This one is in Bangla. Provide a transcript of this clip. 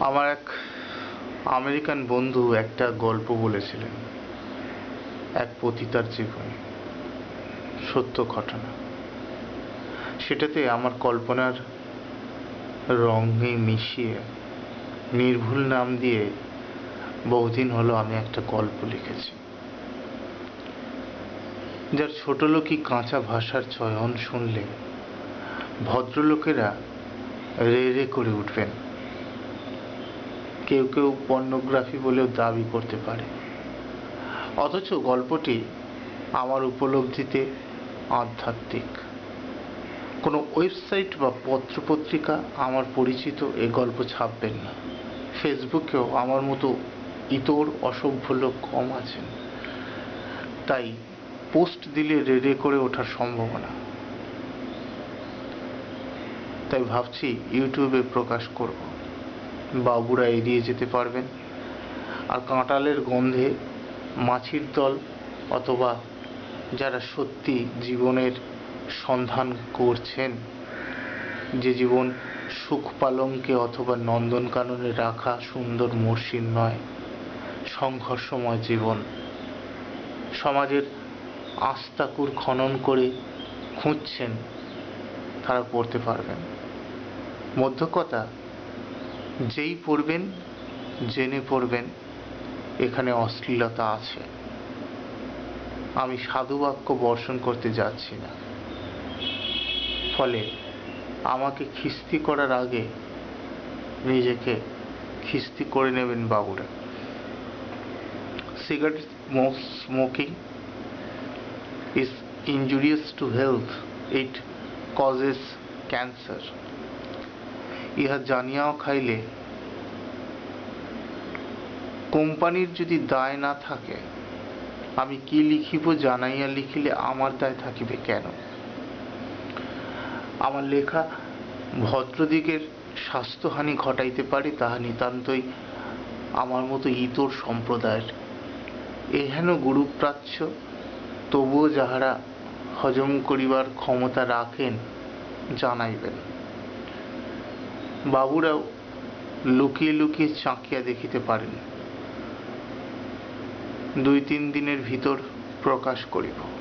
আমার এক আমেরিকান বন্ধু একটা গল্প বলেছিলেন। এক পতিতার জীবনী। সত্য ঘটনা। সেটাতে আমার কল্পনার রঙে মিশিয়ে, নির্ভুল নাম দিয়ে বহুদিন হলো আমি একটা গল্প লিখেছি। যার ছোটলোকি কাঁচা ভাষার চয়ন শুনলে ভদ্রলোকেরা রে রে করে উঠবেন। কেউ কেউ পর্নোগ্রাফি বলেও দাবি করতে পারে। অথচ গল্পটি আমার উপলব্ধিতে আধ্যাত্মিক। কোনো ওয়েবসাইট বা পত্রপত্রিকা আমার পরিচিত এ গল্প ছাপবেন না। ফেসবুকেও আমার মতো ইতর অসভ্য লোক কম আছেন। তাই পোস্ট দিলে রেডে করে ওঠার সম্ভাবনা। তাই ভাবছি ইউটিউবে প্রকাশ করব। বাবুরা এড়িয়ে যেতে পারবেন। আর কাঁঠালের গন্ধে মাছির দল অথবা যারা সত্যি জীবনের সন্ধান করছেন, যে জীবন সুখ পালঙ্কে অথবা নন্দনকাননে রাখা সুন্দর মসৃণ নয়, সংঘর্ষময় জীবন। সমাজের আস্তাকুর খনন করে খুঁজছেন, তারা পড়তে পারবেন। মধ্য কথা যেই পড়বেন জেনে পড়বেন এখানে অশ্লীলতা আছে। আমি সাধু বাক্য বর্ষণ করতে যাচ্ছি না। ফলে আমাকে খিস্তি করার আগে নিজেকে খিস্তি করে নেবেন বাবুরা। Smoke, smoking is injurious to health. It causes cancer. ইহা জানিয়াও খাইলে, কোম্পানির যদি দায় না থাকে, আমি কি লিখিব জানাইয়া লিখিলে আমার দায় থাকিবে কেন? আমার লেখা ভদ্রদিগের স্বাস্থ্যহানি ঘটাইতে পারে, তাহা নিতান্তই আমার মতো ইতর সম্প্রদায়ের। এহেন গুরুপ্রাচ্য, তবুও যাহারা হজম করিবার ক্ষমতা রাখেন, জানাইবেন। বাবুরাও লুকিয়ে লুকিয়ে চাঁকিয়া দেখিতে পারেন। দুই তিন দিনের ভিতর প্রকাশ করিব।